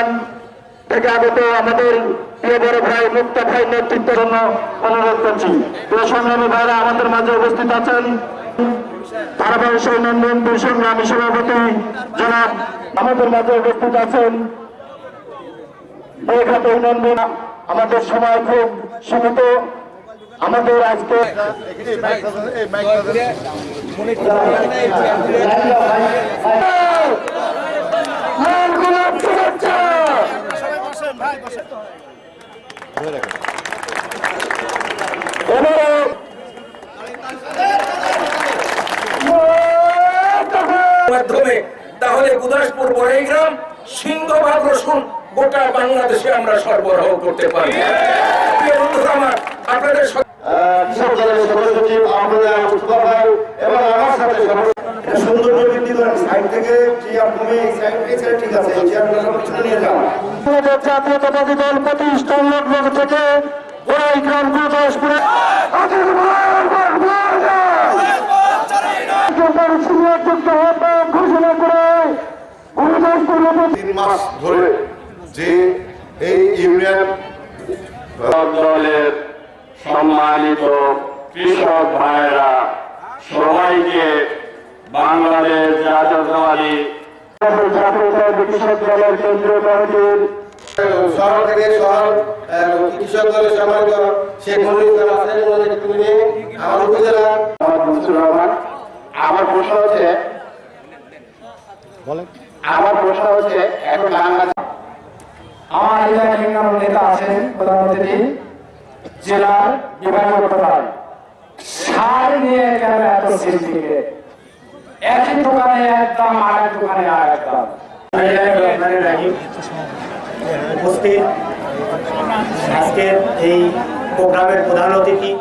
ইসলাম থেকে আগত আমাদের প্রিয় বড় ভাই মুক্তা ভাই নেতৃত্বের জন্য অনুরোধ করছি। প্রিয় সংগ্রামী ভাইরা আমাদের মাঝে উপস্থিত আছেন ধারাবাহিক সংগ্রামী সভাপতি জনাব আমাদের মাঝে উপস্থিত আছেন আমাদের সময় খুব সীমিত। আমাদের আজকে এবারে মাধ্যমে তাহলে গুদাসপুর বড়াইগ্রাম, সিংহভাগ রসুন গোটা বাংলাদেশে আমরা সরবরাহ করতে পারি। আপনাদের এবং আমার সাথে সভাপতি সুন্দর বৃদ্ধি করেন সাইড থেকে চেয়ার কমে এই সাইড এই সাইড ঠিক আছে এই চেয়ারগুলো সব পিছনে নিয়ে যান। জাতীয়তাবাদী দল প্রতিষ্ঠান লগ্ন থেকে বড়াইগ্রাম গুরুদাসপুরে ঘোষণা করে তিন মাস ধরে যে এই ইউনিয়ন দলের সম্মানিত কৃষক ভাইরা সবাইকে বাংলাদেশ জাতীয়তাবাদী কৃষক দলের কেন্দ্রীয় কমিটির শহর থেকে শহর কৃষক দলের সম্মানিত শেখ মনির আছেন ওনাদেরকে আমার উপজেলা রহমান আমার প্রশ্ন হচ্ছে আমার প্রশ্ন হচ্ছে এখন বাংলাদেশ আমার এলাকায় অন্যান্য নেতা আছেন প্রধান অতিথি জেলার বিভাগীয় প্রধান সার নিয়ে কেন এত সিন্ডিকেট একই দোকানে এক দাম আর এক দোকানে আর এক দাম উপস্থিত আজকের এই প্রোগ্রামের প্রধান অতিথি